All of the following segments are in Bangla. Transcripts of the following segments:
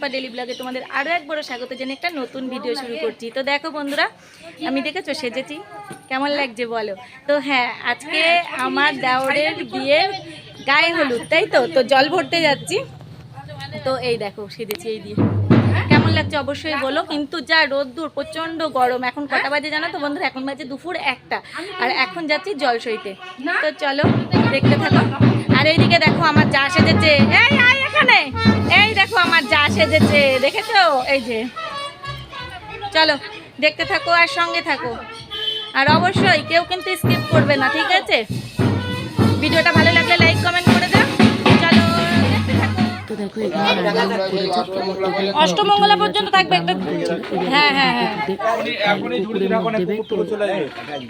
চম্পা ডেলি ব্লগে তোমাদের আরও এক বড় স্বাগত জেনে একটা নতুন ভিডিও শুরু করছি। তো দেখো বন্ধুরা, আমি দেখেছ, সেজেছি। কেমন লাগছে বলো? তো হ্যাঁ আজকে আমার দেওরের বিয়ে গায়ে হলুদ, তাই তো? তো জল ভরতে যাচ্ছি। তো এই দেখো, সেজেছি এই দিয়ে। কেমন লাগছে অবশ্যই বলো, কিন্তু যা রোদ্দুর, প্রচণ্ড গরম, এখন কটা বাজে জানো তো বন্ধুরা? এখন বাজে দুপুর একটা, আর এখন যাচ্ছি জল সইতে তো চলো, দেখতে থাকো। আর এইদিকে দেখো, আমার যা সেজেছে। আয়! এখানে? এই দেখো আমার যা সেজেছে, দেখেছ? এই যে। চলো, দেখতে থাকো আর সঙ্গে থাকো। আর অবশ্যই কেউ কিন্তু স্কিপ করবে না, ঠিক আছে? ভিডিওটা ভালো লাগলে লাইক কমেন্ট করে দাও। চলো অষ্টমঙ্গলা পর্যন্ত থাকবে একটা হ্যাঁ হ্যাঁ হ্যাঁ।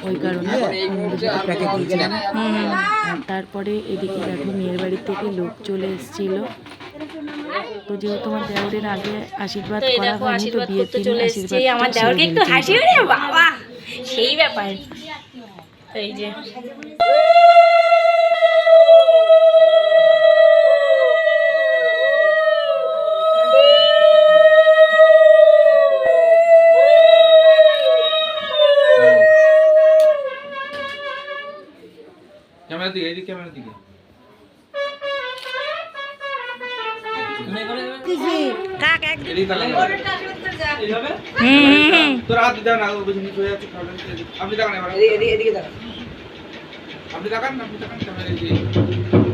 ওই কারণে তারপরে এদিকে দেখো মেয়ের বাড়ি থেকে লোক চলে এসেছিল। তো যেহেতু আমার দেওরের আগে আশীর্বাদ এই করা হয়নি তো আশীর্বাদ বিয়ের দিন আশীর্বাদ আমার দেওরকে একটু হাসি রে বাবা সেই ব্যাপার। এই যে। ক্যামেরা দিকে এদিকে ক্যামেরা দিকে। তোর হাত দিতে না ও বুঝি নিচে হয়ে যাচ্ছে আপনি দেখান এবার এদিকে এদিকে তাকান আপনি দেখান আপনি দেখান ক্যামেরা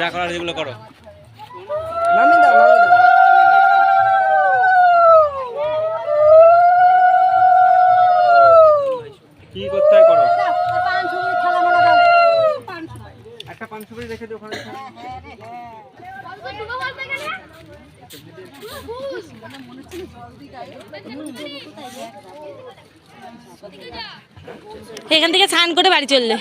যা করার সেগুলো করো। কি করতে হয় করো? একটা পান সুপারি রেখে দিও ওখানে। এখান থেকে স্নান করে বাড়ি চললে।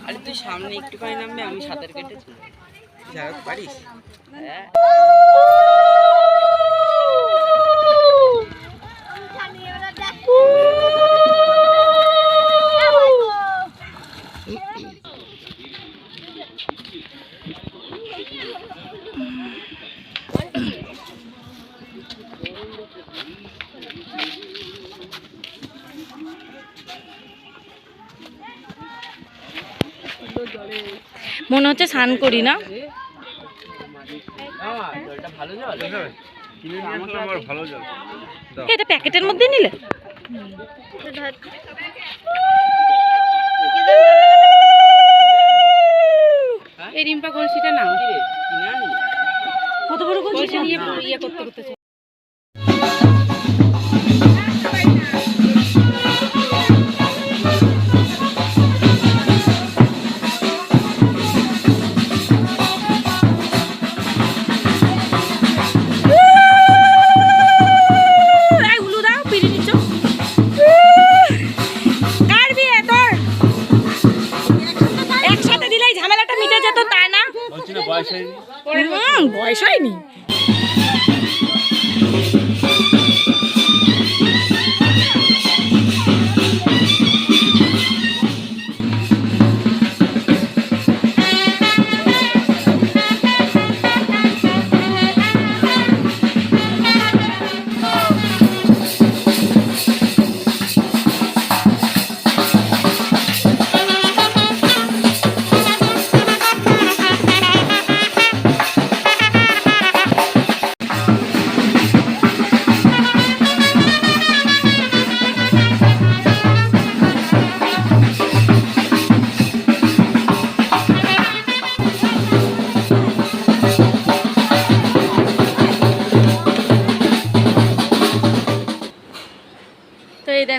আরে তুই সামনে একটু একটুখানি নামবে আমি সাঁতার কেটেছি যাই পারিস? হ্যাঁ। মনে হচ্ছে স্নান করি না। এটা প্যাকেটের মধ্যে নিলে। রিম্পা কলসিটা কত বড় নিয়ে ইয়ে করতে করতে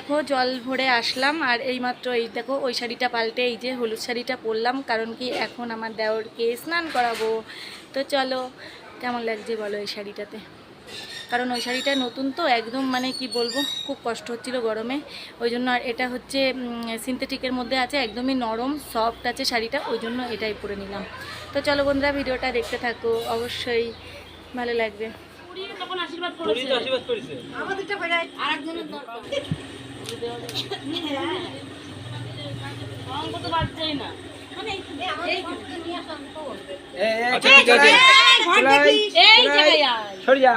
দেখো জল ভরে আসলাম আর এইমাত্র এই দেখো ওই শাড়িটা পাল্টে এই যে হলুদ শাড়িটা পরলাম কারণ কি এখন আমার দেওরকে স্নান করাবো। তো চলো কেমন লাগছে বলো এই শাড়িটাতে? কারণ ওই শাড়িটা নতুন তো একদম মানে কি বলব খুব কষ্ট হচ্ছিল গরমে। ওই জন্য আর এটা হচ্ছে সিনথেটিকের মধ্যে আছে একদমই নরম সফট আছে শাড়িটা ওই জন্য এটাই পরে নিলাম। তো চলো বন্ধুরা ভিডিওটা দেখতে থাকো অবশ্যই ভালো লাগবে। তো আশীর্বাদ করেছে। এই জায়গায় আয়।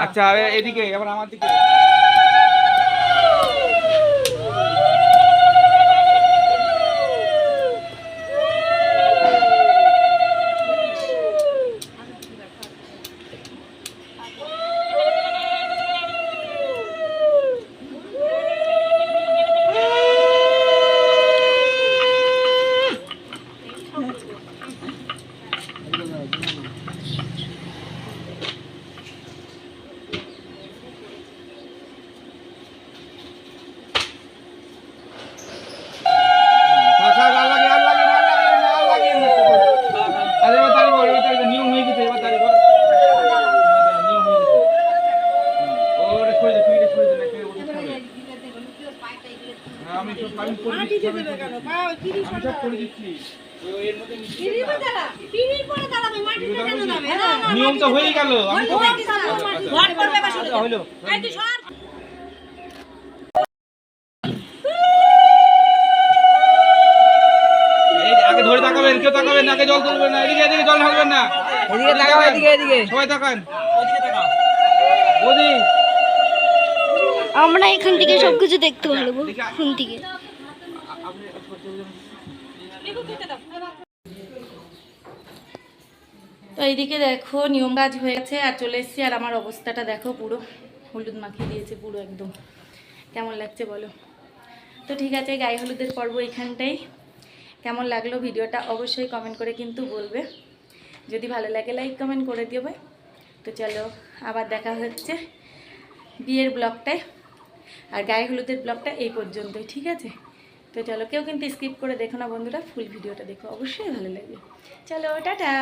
আচ্ছা এদিকে আবার আমার দিকে থাক, থাক, আর লাগে, আর লাগে, আর লাগে, আর লাগে, আর লাগে। আরে এবার তালি কর, এবার তালি কর, নিয়ম হয়ে গেছে, এবার তালি কর। এবার নিয়ম হয়ে গেছে। হুম, ওটা সরে দে, তুই এটা সরে দে, না, কেউ ওটা সরে দে। হ্যাঁ, আমি সব- আমি করে দিচ্ছি, আমি করে দিচ্ছি। আমি সব করে দিচ্ছি। ওই এর মধ্যে মিশিয়ে দাও। পিড়ি দাও। নিয়ম তো হয়ে গেল। আমি তো হইল এই আগে ধরে তাকাবেন কেউ তাকাবেন আগে জল তুলবেন না এদিকে এদিকে জল ঢালবেন না। এদিকে তাকাও এদিকে এদিকে। সবাই তাকান। আমরা এখান থেকে সবকিছু দেখতে পারব ফোন থেকে। তো এইদিকে দেখো নিয়ম কাজ হয়ে গেছে আর চলে এসেছি আর আমার অবস্থাটা দেখো পুরো। হলুদ মাখিয়ে দিয়েছে পুরো একদম। কেমন লাগছে বলো? তো ঠিক আছে গায়ে হলুদের পর্ব এখানটাই। কেমন লাগল ভিডিওটা অবশ্যই কমেন্ট করে কিন্তু বলবে। যদি ভালো লাগে লাইক কমেন্ট করে দেবে তো চলো আবার দেখা হচ্ছে বিয়ের ব্লগটায়। আর গায়ে হলুদের ব্লগটা এই পর্যন্তই ঠিক আছে? তো চলো কেউ কিন্তু স্কিপ করে দেখো না বন্ধুরা ফুল ভিডিওটা দেখো, অবশ্যই ভালো লাগবে। চলো, টাটা!